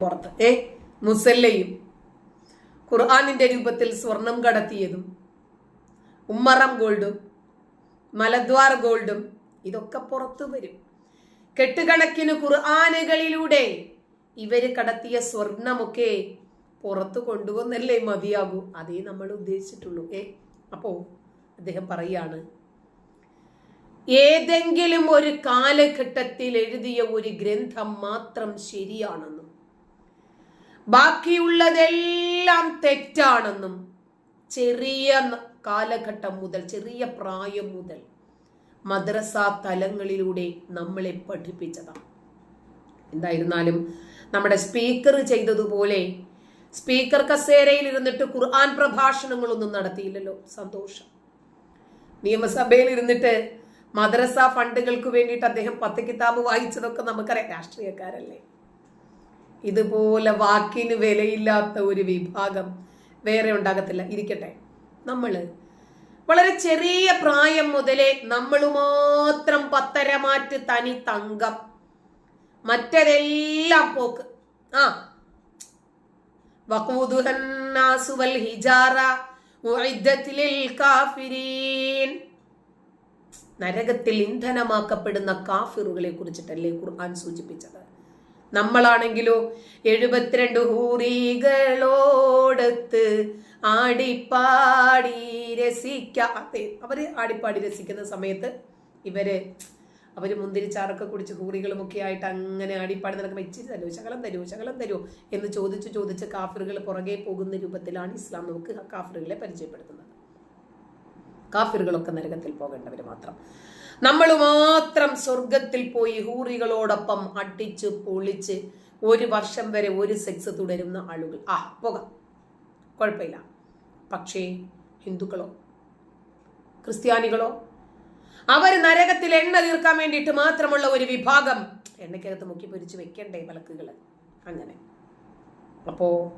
പുറത്ത്. ഏ മുസല്ലയും ഖുർആാനിന്റെ രൂപത്തിൽ സ്വർണം കടത്തിയതും ഉമ്മറം ഗോൾഡും മലദ്വാർ ഗോൾഡും ഇതൊക്കെ പുറത്തു വരും. കെട്ടുകണക്കിന് ഖുർആാനുകളിലൂടെ ഇവർ കടത്തിയ സ്വർണമൊക്കെ പുറത്തു കൊണ്ടുവന്നല്ലേ മതിയാകൂ? അതേ നമ്മൾ ഉദ്ദേശിച്ചിട്ടുള്ളൂ. ഏ അപ്പോ അദ്ദേഹം പറയാണ് ഏതെങ്കിലും ഒരു കാലഘട്ടത്തിൽ എഴുതിയ ഒരു ഗ്രന്ഥം മാത്രം ശരിയാണെന്നും. ബാക്കിയുള്ളതെല്ലാം തെറ്റാണെന്നും ചെറിയ കാലഘട്ടം മുതൽ ചെറിയ പ്രായം മുതൽ മദ്രസ തലങ്ങളിലൂടെ നമ്മളെ പഠിപ്പിച്ചതാണ്. എന്തായിരുന്നാലും നമ്മുടെ സ്പീക്കർ ചെയ്തതുപോലെ സ്പീക്കർ കസേരയിൽ ഇരുന്നിട്ട് ഖുർആൻ പ്രഭാഷണങ്ങളൊന്നും നടത്തിയില്ലല്ലോ. സന്തോഷം. നിയമസഭയിൽ ഇരുന്നിട്ട് മദ്രസ ഫണ്ടുകൾക്ക് വേണ്ടിയിട്ട് അദ്ദേഹം പത്ത് കിതാബ് വായിച്ചതൊക്കെ നമുക്കറിയാം. രാഷ്ട്രീയക്കാരല്ലേ? ഇതുപോലെ വാക്കിന് വിലയില്ലാത്ത ഒരു വിഭാഗം വേറെ ഉണ്ടാകത്തില്ല. ഇരിക്കട്ടെ. നമ്മൾ വളരെ ചെറിയ പ്രായം മുതലേ നമ്മൾ മാത്രം പത്തരമാറ്റ് തനി തങ്കം. മറ്റതെല്ലാം പോക്ക്. ആ. വഖൂദുഹന്നാസു വൽ ഹിജാറ കാഫിരീൻ. നരകത്തിൽ ഇന്ധനമാക്കപ്പെടുന്ന കാഫിറുകളെ കുറിച്ചിട്ടല്ലേ ഖുർആൻ സൂചിപ്പിച്ചത്? നമ്മളാണെങ്കിലോ എഴുപത്തിരണ്ട് ഹൂറികളോടത്ത് ആടിപ്പാടി രസിക്കാതെ അവർ ആടിപ്പാടി രസിക്കുന്ന സമയത്ത് ഇവർ അവർ മുന്തിരിച്ചാറൊക്കെ കുടിച്ച് ഹൂറികളും ഒക്കെ ആയിട്ട് അങ്ങനെ ആടിപ്പാടി നടക്കുമ്പോൾ ഇച്ചിരി തരുമോ ശകലം തരുമോ ശകലം തരുമോ എന്ന് ചോദിച്ച് ചോദിച്ച് കാഫറുകൾ പുറകെ പോകുന്ന രൂപത്തിലാണ് ഇസ്ലാം നമുക്ക് കാഫറുകളെ പരിചയപ്പെടുത്തുന്നത്. കാഫിറുകളൊക്കെ നരകത്തിൽ പോകേണ്ടവർ മാത്രം. നമ്മൾ മാത്രം സ്വർഗത്തിൽ പോയി ഹൂറികളോടൊപ്പം അടിച്ച് പൊളിച്ച് ഒരു വർഷം വരെ ഒരു സെക്സ് തുടരുന്ന ആളുകൾ. ആ പോകാം. കുഴപ്പമില്ല. പക്ഷേ ഹിന്ദുക്കളോ ക്രിസ്ത്യാനികളോ അവർ നരകത്തിൽ എണ്ണ തീർക്കാൻ വേണ്ടിയിട്ട് മാത്രമുള്ള ഒരു വിഭാഗം എണ്ണയ്ക്കകത്ത് മുക്കി പൊരിച്ച് വെക്കണ്ടേ വിളക്കുകൾ അങ്ങനെ. അപ്പോ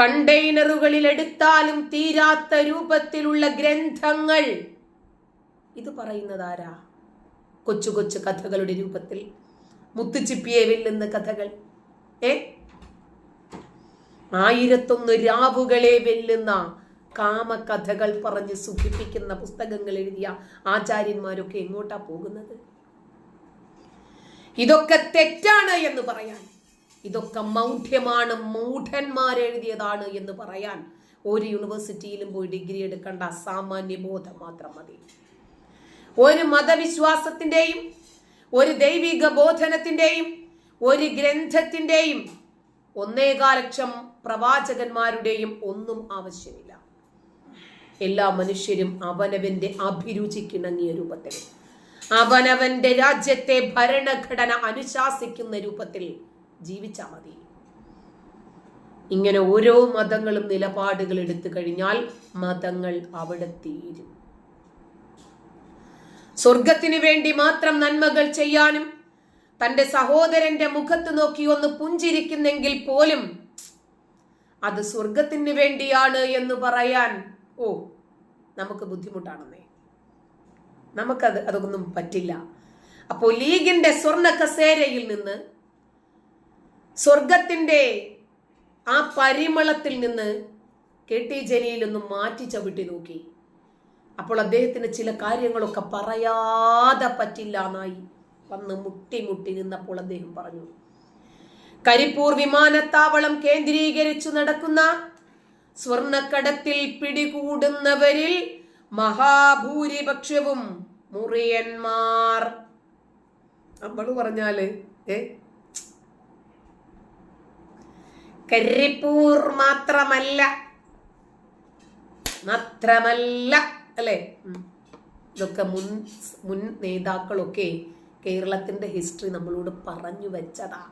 കണ്ടെയ്നറുകളിൽ എടുത്താലും തീരാത്ത രൂപത്തിലുള്ള ഗ്രന്ഥങ്ങൾ. ഇത് പറയുന്നത് ആരാ കൊച്ചു കൊച്ചു കഥകളുടെ രൂപത്തിൽ. മുത്തുച്ചിപ്പിയെ വെല്ലുന്ന കഥകൾ. ഏ? ആയിരത്തൊന്ന് രാവുകളെ വെല്ലുന്ന കാമകഥകൾ പറഞ്ഞ് സുഖിപ്പിക്കുന്ന പുസ്തകങ്ങൾ എഴുതിയ ആചാര്യന്മാരൊക്കെ എങ്ങോട്ടാ പോകുന്നത്? ഇതൊക്കെ തെറ്റാണ് എന്ന് പറയാൻ ഇതൊക്കെ മൗഢ്യമാണ്. മൂഢന്മാരെഴുതിയതാണ് എന്ന് പറയാൻ ഒരു യൂണിവേഴ്സിറ്റിയിലും പോയി ഡിഗ്രി എടുക്കേണ്ട സാമാന്യ ബോധം മാത്രം മതി. ഒരു മതവിശ്വാസത്തിന്റെയും ഒരു ദൈവിക ബോധനത്തിന്റെയും ഒരു ഗ്രന്ഥത്തിന്റെയും ഒന്നേകാ ലക്ഷം പ്രവാചകന്മാരുടെയും ഒന്നും ആവശ്യമില്ല. എല്ലാ മനുഷ്യരും അവനവന്റെ അഭിരുചിക്കിണങ്ങിയ രൂപത്തിൽ അവനവന്റെ രാജ്യത്തെ ഭരണഘടന അനുശാസിക്കുന്ന രൂപത്തിൽ ജീവിച്ചാൽ മതി. ഇങ്ങനെ ഓരോ മതങ്ങളും നിലപാടുകൾ എടുത്തു കഴിഞ്ഞാൽ മതങ്ങൾ അവിടെ തീരും. സ്വർഗത്തിന് വേണ്ടി മാത്രം നന്മകൾ ചെയ്യാനും തന്റെ സഹോദരന്റെ മുഖത്ത് നോക്കി ഒന്ന് പുഞ്ചിരിക്കുന്നെങ്കിൽ പോലും അത് സ്വർഗത്തിന് വേണ്ടിയാണ് എന്ന് പറയാൻ ഓ നമുക്ക് ബുദ്ധിമുട്ടാണെന്നേ. നമുക്കത് അതൊന്നും പറ്റില്ല. അപ്പോൾ ലീഗിന്റെ സ്വർണ കസേരയിൽ നിന്ന് സ്വർഗത്തിന്റെ ആ പരിമളത്തിൽ നിന്ന് കെ ടി ഒന്ന് മാറ്റി ചവിട്ടി നോക്കി. അപ്പോൾ അദ്ദേഹത്തിന് ചില കാര്യങ്ങളൊക്കെ പറയാതെ പറ്റില്ല എന്നായി. വന്ന് മുട്ടി മുട്ടി നിന്നപ്പോൾ അദ്ദേഹം പറഞ്ഞു കരിപ്പൂർ വിമാനത്താവളം കേന്ദ്രീകരിച്ചു നടക്കുന്ന സ്വർണക്കടത്തിൽ പിടികൂടുന്നവരിൽ മഹാഭൂരിപക്ഷവും മുറിയന്മാർ. നമ്മൾ പറഞ്ഞാൽ ഏ? കരിപ്പൂർ മാത്രമല്ല. മാത്രമല്ല അല്ലേ? ഇതൊക്കെ മുൻ മുൻ നേതാക്കളൊക്കെ കേരളത്തിന്റെ ഹിസ്റ്ററി നമ്മളോട് പറഞ്ഞു വെച്ചതാ.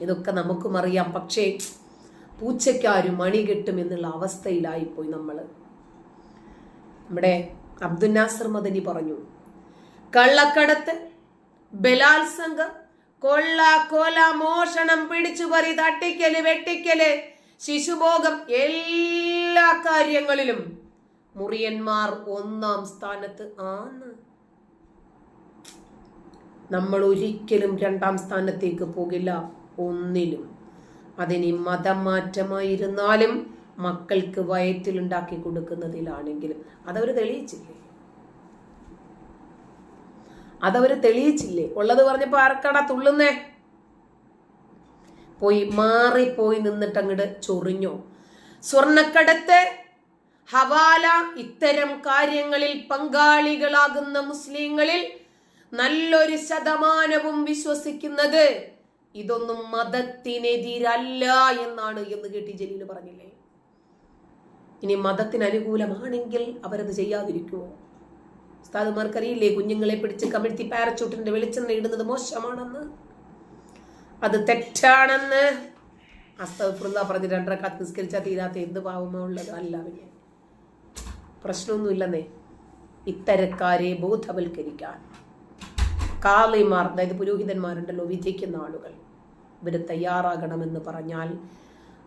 ഇതൊക്കെ നമുക്കും അറിയാം. പക്ഷേ പൂച്ചയ്ക്കാരും മണി കിട്ടും എന്നുള്ള അവസ്ഥയിലായിപ്പോയി നമ്മൾ നമ്മുടെ അബ്ദുൽ നാസർ മദനി പറഞ്ഞു കള്ളക്കടത്ത് ബലാത്സംഗം കൊള്ള കൊല മോഷണം പിടിച്ചുപറി തട്ടിക്കൽ വെട്ടിക്കൽ ശിശുഭോഗം എല്ലാ കാര്യങ്ങളിലും മുറിയന്മാർ ഒന്നാം സ്ഥാനത്ത് ആണ്. നമ്മൾ ഒരിക്കലും രണ്ടാം സ്ഥാനത്തേക്ക് പോകില്ല ഒന്നിലും. അതിനി മതം മാറ്റമായിരുന്നാലും മക്കൾക്ക് വയറ്റിലുണ്ടാക്കി കൊടുക്കുന്നതിലാണെങ്കിലും. അതവർ തെളിയിച്ചില്ലേ? അതവർ തെളിയിച്ചില്ലേ? ഉള്ളത് പറഞ്ഞപ്പോൾ ആർക്കടാ തുള്ളുന്നേ? പോയി മാറിപ്പോയി നിന്നിട്ട് അങ്ങോട്ട് ചൊറിഞ്ഞോ. സ്വർണക്കടത്ത് ഹവാല ഇത്തരം കാര്യങ്ങളിൽ പങ്കാളികളാകുന്ന മുസ്ലിങ്ങളിൽ നല്ലൊരു ശതമാനവും വിശ്വസിക്കുന്നത് ഇതൊന്നും മതത്തിനെതിരല്ല എന്നാണ് എന്ന് കേട്ടി ജലീൽ പറഞ്ഞില്ലേ? ഇനി മതത്തിന് അനുകൂലമാണെങ്കിൽ അവരത് ചെയ്യാതിരിക്കുമോ? ഉസ്താദുമാർക്കറിയില്ലേ കുഞ്ഞുങ്ങളെ പിടിച്ച് കമിഴ്ത്തി പാരച്ചൂട്ടിന്റെ വെളിച്ചെണ്ണ ഇടുന്നത് മോശമാണെന്ന്? അത് തെറ്റാണെന്ന്. അസ്തഫുള്ള പറഞ്ഞ് രണ്ടരക്കാത്ത് നിസ്കരിച്ചാൽ തീരാത്ത എന്ത് പാവമോ ഉള്ളത്? അല്ല പിന്നെ. പ്രശ്നമൊന്നുമില്ലെന്നേ. ഇത്തരക്കാരെ ബോധവൽക്കരിക്കാൻ. കാളിമാർ അതായത് പുരോഹിതന്മാരുണ്ടല്ലോ വിധിക്കുന്ന ആളുകൾ. ഇവർ തയ്യാറാകണമെന്ന് പറഞ്ഞാൽ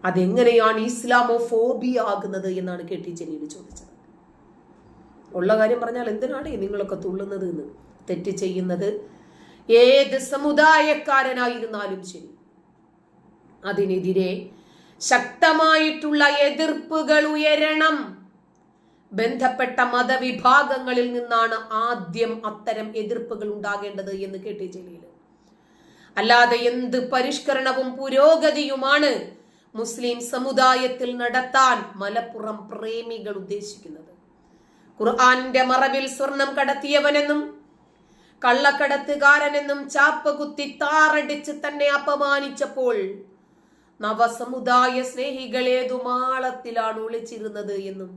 അതെങ്ങനെയാണ് ഇസ്ലാമോ ഫോബിയ ആകുന്നത് എന്നാണ് കെ ടി ജലീൽ ചോദിച്ചത്. ഉള്ള കാര്യം പറഞ്ഞാൽ എന്തിനാണ് നിങ്ങളൊക്കെ തുള്ളുന്നത് എന്ന് തെറ്റ് ചെയ്യുന്നത് ഏത് സമുദായക്കാരനായിരുന്നാലും ശരി. അതിനെതിരെ ശക്തമായിട്ടുള്ള എതിർപ്പുകൾ ഉയരണം. ബന്ധപ്പെട്ട മതവിഭാഗങ്ങളിൽ നിന്നാണ് ആദ്യം അത്തരം എതിർപ്പുകൾ ഉണ്ടാകേണ്ടത് എന്ന് കേട്ടി ജലീൽ. അല്ലാതെ എന്ത് പരിഷ്കരണവും പുരോഗതിയുമാണ് മുസ്ലിം സമുദായത്തിൽ നടത്താൻ മലപ്പുറം പ്രേമികൾ ഉദ്ദേശിക്കുന്നത്? ഖുർആന്റെ മറവിൽ സ്വർണം കടത്തിയവനെന്നും കള്ളക്കടത്തുകാരനെന്നും ചാപ്പ കുത്തി താറടിച്ച് തന്നെ അപമാനിച്ചപ്പോൾ നവസമുദായ സ്നേഹികൾ ഏതു മാളത്തിലാണ് ഒളിച്ചിരുന്നത് എന്നും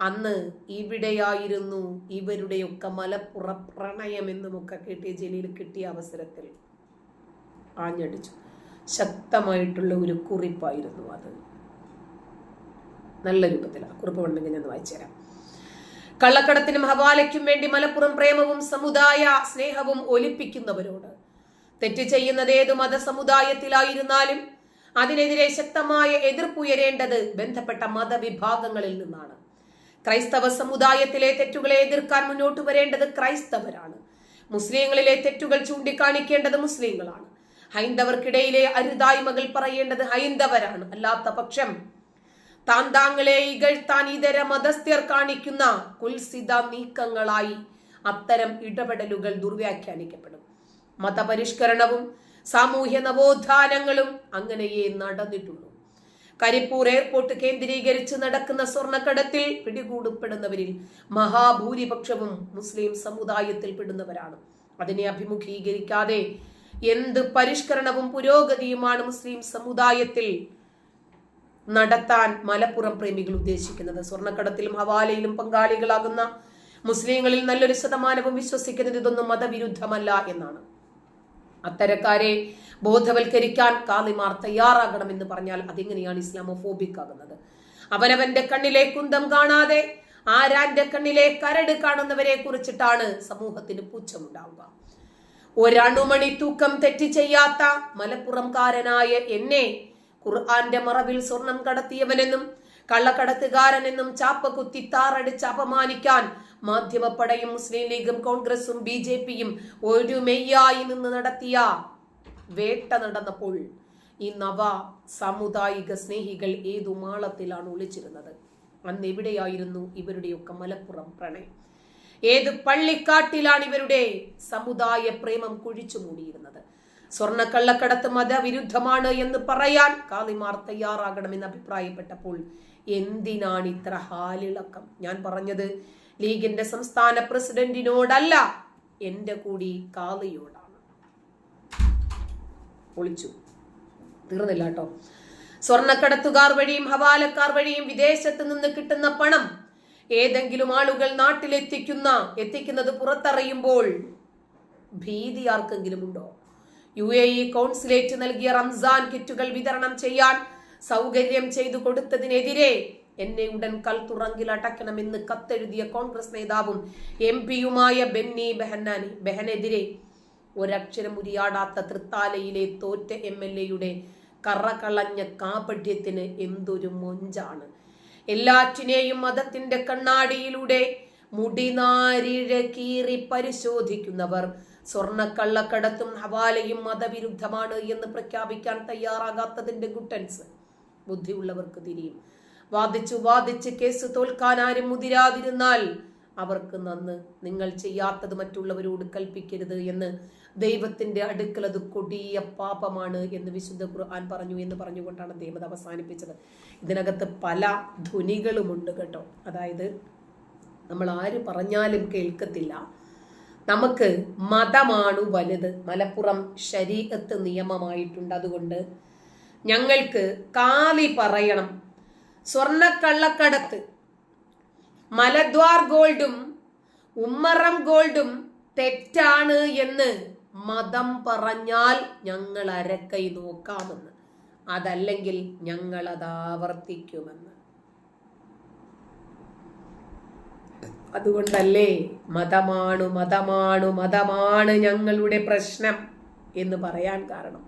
അന്ന് ഇവിടെയായിരുന്നു ഇവരുടെയൊക്കെ മലപ്പുറ പ്രണയമെന്നുമൊക്കെ കിട്ടിയ ജലീൽ കിട്ടിയ അവസരത്തിൽ ആഞ്ഞടിച്ചു. ശക്തമായിട്ടുള്ള ഒരു കുറിപ്പായിരുന്നു അത്. നല്ല രൂപത്തിലാണ് കുറിപ്പ് വേണമെങ്കിൽ ഞാൻ വായിച്ചു തരാം കള്ളക്കടത്തിനും ഹവാലയ്ക്കും വേണ്ടി മലപ്പുറം പ്രേമവും സമുദായ സ്നേഹവും ഒലിപ്പിക്കുന്നവരോട്. തെറ്റ് ചെയ്യുന്നത് ഏത് മതസമുദായത്തിലായിരുന്നാലും അതിനെതിരെ ശക്തമായ എതിർപ്പുയരേണ്ടത് ബന്ധപ്പെട്ട മതവിഭാഗങ്ങളിൽ നിന്നാണ്. ക്രൈസ്തവ സമുദായത്തിലെ തെറ്റുകളെ എതിർക്കാൻ മുന്നോട്ട് വരേണ്ടത് ക്രൈസ്തവരാണ്. മുസ്ലിങ്ങളിലെ തെറ്റുകൾ ചൂണ്ടിക്കാണിക്കേണ്ടത് മുസ്ലിങ്ങളാണ്. ഹൈന്ദവർക്കിടയിലെ അരുതായ്മകൾ പറയേണ്ടത് ഹൈന്ദവരാണ്. അല്ലാത്ത പക്ഷം താന്താങ്ങളെ ഇകഴ്ത്താൻ ഇതര മതസ്ഥർ കാണിക്കുന്ന കുൽസിത നീക്കങ്ങളായി അത്തരം ഇടപെടലുകൾ ദുർവ്യാഖ്യാനിക്കപ്പെടും. മതപരിഷ്കരണവും സാമൂഹ്യ നവോത്ഥാനങ്ങളും അങ്ങനെയേ നടന്നിട്ടുള്ളൂ. കരിപ്പൂർ എയർപോർട്ട് കേന്ദ്രീകരിച്ച് നടക്കുന്ന സ്വർണക്കടത്തിൽ പിടികൂടപ്പെടുന്നവരിൽ മഹാഭൂരിപക്ഷവും മുസ്ലിം സമുദായത്തിൽ പെടുന്നവരാണ്. അതിനെ അഭിമുഖീകരിക്കാതെ എന്ത് പരിഷ്കരണവും പുരോഗതിയുമാണ് മുസ്ലിം സമുദായത്തിൽ നടത്താൻ മലപ്പുറം പ്രേമികൾ ഉദ്ദേശിക്കുന്നത്. സ്വർണക്കടത്തിലും ഹവാലയിലും പങ്കാളികളാകുന്ന മുസ്ലിങ്ങളിൽ നല്ലൊരു ശതമാനവും വിശ്വസിക്കുന്നത് ഇതൊന്നും മതവിരുദ്ധമല്ല എന്നാണ്. അത്തരക്കാരെ ബോധവൽക്കരിക്കാൻ കാളിമാർ തയ്യാറാകണമെന്ന് പറഞ്ഞാൽ അതെങ്ങനെയാണ് ഇസ്ലാമോഫോബിക് ആകുന്നത് അവനവന്റെ കണ്ണിലെ കുന്തം കാണാതെ ആരാന്റെ കണ്ണിലെ കരട് കാണുന്നവരെ കുറിച്ചിട്ടാണ് സമൂഹത്തിന് പുച്ഛമുണ്ടാവുക. ഒരണുമണി തൂക്കം തെറ്റി ചെയ്യാത്ത മലപ്പുറംകാരനായ എന്നെ ഖുർആന്റെ മറവിൽ സ്വർണം കടത്തിയവനെന്നും കള്ളക്കടത്തുകാരനെന്നും ചാപ്പ കുത്തി താറടിച്ച് അപമാനിക്കാൻ മാധ്യമപ്പടയും മുസ്ലിം ലീഗും കോൺഗ്രസും ബി ജെ പിയും ഒരു മെയ്യായി നിന്ന് നടത്തിയ വേട്ട നടന്നപ്പോൾ ഈ നവ സാമുദായിക സ്നേഹികൾ ഏതു മാളത്തിലാണ് ഒളിച്ചിരുന്നത്? അന്ന് എവിടെയായിരുന്നു ഇവരുടെയൊക്കെ മലപ്പുറം പ്രണയം? ഏത് പള്ളിക്കാട്ടിലാണ് ഇവരുടെ സമുദായ പ്രേമം കുഴിച്ചു മൂടിയിരുന്നത്? സ്വർണക്കള്ളക്കടത്ത് മതവിരുദ്ധമാണ് എന്ന് പറയാൻ കാളിമാർ തയ്യാറാകണമെന്ന് അഭിപ്രായപ്പെട്ടപ്പോൾ എന്തിനാണ് ഇത്ര ഹാലിളക്കം? ഞാൻ പറഞ്ഞത് ലീഗിന്റെ സംസ്ഥാന പ്രസിഡന്റിനോടല്ല എന്റെ കൂടി കാളിയോടാണ്. ഒളിച്ചു തീർന്നില്ല കേട്ടോ. സ്വർണക്കടത്തുകാർ വഴിയും ഹവാലക്കാർ വഴിയും വിദേശത്ത് നിന്ന് കിട്ടുന്ന പണം ഏതെങ്കിലും ആളുകൾ നാട്ടിലെത്തിക്കുന്ന എത്തിക്കുന്നത് പുറത്തറിയുമ്പോൾ ഭീതി ആർക്കെങ്കിലും ഉണ്ടോ? യു എ ഇ കൗൺസിലേറ്റ് നൽകിയ റംസാൻ കിറ്റുകൾ വിതരണം ചെയ്യാൻ സൗകര്യം ചെയ്തു കൊടുത്തതിനെതിരെ എന്നെ ഉടൻ കൽത്തുറങ്കിൽ അടക്കണമെന്ന് കത്തെഴുതിയ കോൺഗ്രസ് നേതാവും എം പിയുമായ ബെന്നി ബെഹനാനി ബെഹനെതിരെ ഒരക്ഷരം ഉരിയാടാത്ത തൃത്താലയിലെ തോറ്റ എം എൽ എയുടെ കറകളഞ്ഞ കാപഠ്യത്തിന് എന്തൊരു മൊഞ്ചാണ്. എല്ലാറ്റിനെയും മതത്തിന്റെ കണ്ണാടിയിലൂടെ മുടിനാരിഴ കീറി പരിശോധിക്കുന്നവർ സ്വർണക്കള്ളക്കടത്തും ഹവാലയും മതവിരുദ്ധമാണ് എന്ന് പ്രഖ്യാപിക്കാൻ തയ്യാറാകാത്തതിന്റെ ഗുട്ടൻസ്. ബുദ്ധിയുള്ളവർക്ക് തിരിയും. വാദിച്ചു വാദിച്ച് കേസ് തോൽക്കാൻ ആരും മുതിരാതിരുന്നാൽ അവർക്ക് നന്ന്. നിങ്ങൾ ചെയ്യാത്തത് മറ്റുള്ളവരോട് കൽപ്പിക്കരുത് എന്ന് ദൈവത്തിന്റെ അടുക്കൽ അത് കൊടിയ പാപമാണ് എന്ന് വിശുദ്ധ ഖുർആൻ പറഞ്ഞു എന്ന് പറഞ്ഞുകൊണ്ടാണ് ദൈവം അവസാനിപ്പിച്ചത്. ഇതിനകത്ത് പല ധ്വനികളുമുണ്ട് കേട്ടോ. അതായത് നമ്മൾ ആര് പറഞ്ഞാലും കേൾക്കത്തില്ല. നമുക്ക് മതമാണു വലുത്. മലപ്പുറം ശരീരത്ത് നിയമമായിട്ടുണ്ട് അതുകൊണ്ട് ഞങ്ങൾക്ക് കാലി പറയണം. സ്വർണക്കള്ളക്കടത്ത് മലദ്വാർ ഗോൾഡും ഉമ്മറം ഗോൾഡും തെറ്റാണ് എന്ന് മതം പറഞ്ഞാൽ ഞങ്ങൾ അരക്കൈ നോക്കാമെന്ന്. അതല്ലെങ്കിൽ ഞങ്ങൾ അത് ആവർത്തിക്കുമെന്ന്. അതുകൊണ്ടല്ലേ മതമാണു മതമാണു മതമാണ് ഞങ്ങളുടെ പ്രശ്നം എന്ന് പറയാൻ കാരണം.